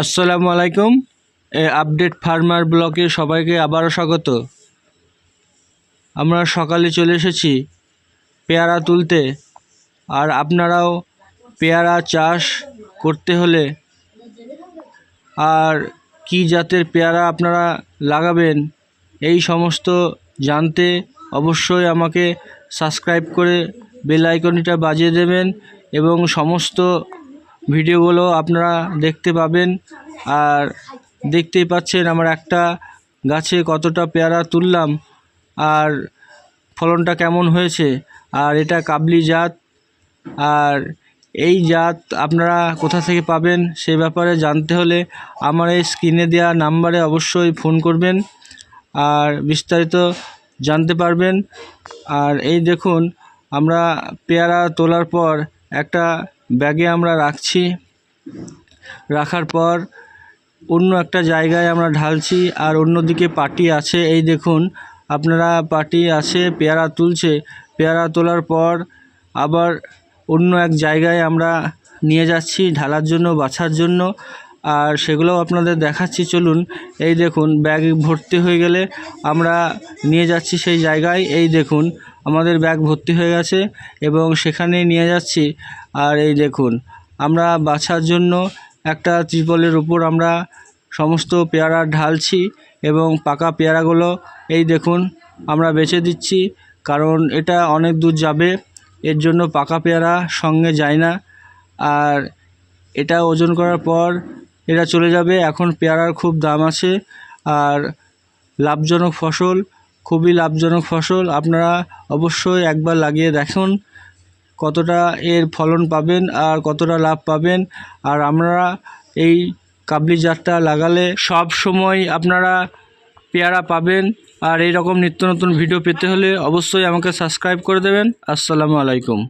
আসসালামু আলাইকুম। এ update farmer ব্লকে সবাইকে আবারও স্বাগত। আমরা সকালে চলে এসেছি পেয়ারা তুলতে। আর আপনারাও পেয়ারা চাষ করতে হলে আর কি জাতের পেয়ারা আপনারা লাগাবেন, এই সমস্ত জানতে অবশ্যই আমাকে সাবস্ক্রাইব করে বেল আইকনটা বাজিয়ে দেবেন এবং সমস্ত ভিডিওগুলো আপনারা দেখতে পাবেন। আর দেখতেই পাচ্ছেন আমার একটা গাছে কতটা পেয়ারা তুললাম। আর ফলনটা কেমন হয়েছে। আর এটা কাবলি জাত। আর এই জাত আপনারা কোথা থেকে পাবেন সে ব্যাপারে জানতে হলে আমার এই স্ক্রিনে দেওয়া নাম্বারে অবশ্যই ফোন করবেন। আর বিস্তারিত জানতে পারবেন। আর এই দেখুন, আমরা পেয়ারা তোলার পর একটা ব্যাগে আমরা রাখছি। রাখার পর অন্য একটা জায়গায় আমরা ঢালছি আর অন্যদিকে পাটি আছে। এই দেখুন, আপনারা পাটি আছে, পেয়ারা তুলছে। পেয়ারা তোলার পর আবার অন্য এক জায়গায় আমরা নিয়ে যাচ্ছি ঢালার জন্য, বাছার জন্য। আর সেগুলোও আপনাদের দেখাচ্ছি, চলুন। এই দেখুন, ব্যাগ ভর্তি হয়ে গেলে আমরা নিয়ে যাচ্ছি সেই জায়গায়। এই দেখুন, আমাদের ব্যাগ ভর্তি হয়ে গেছে এবং সেখানে নিয়ে যাচ্ছি। আর এই দেখুন, আমরা বাছার জন্য একটা ত্রিপলের উপর আমরা সমস্ত পেয়ারা ঢালছি এবং পাকা পেয়ারাগুলো, এই দেখুন, আমরা বেছে দিচ্ছি। কারণ এটা অনেক দূর যাবে, এর জন্য পাকা পেয়ারা সঙ্গে যায় না। আর এটা ওজন করার পর এটা চলে যাবে। এখন পেয়ারার খুব দাম আছে আর লাভজনক ফসল, খুবই লাভজনক ফসল। আপনারা অবশ্যই একবার লাগিয়ে দেখুন কতটা এর ফলন পাবেন আর কতটা লাভ পাবেন। আর আমরা এই কাবলি জাতটা লাগালে সব সময় আপনারা পেয়ারা পাবেন। আর এই রকম নিত্য নতুন ভিডিও পেতে হলে অবশ্যই আমাকে সাবস্ক্রাইব করে দেবেন। আসসালামু আলাইকুম।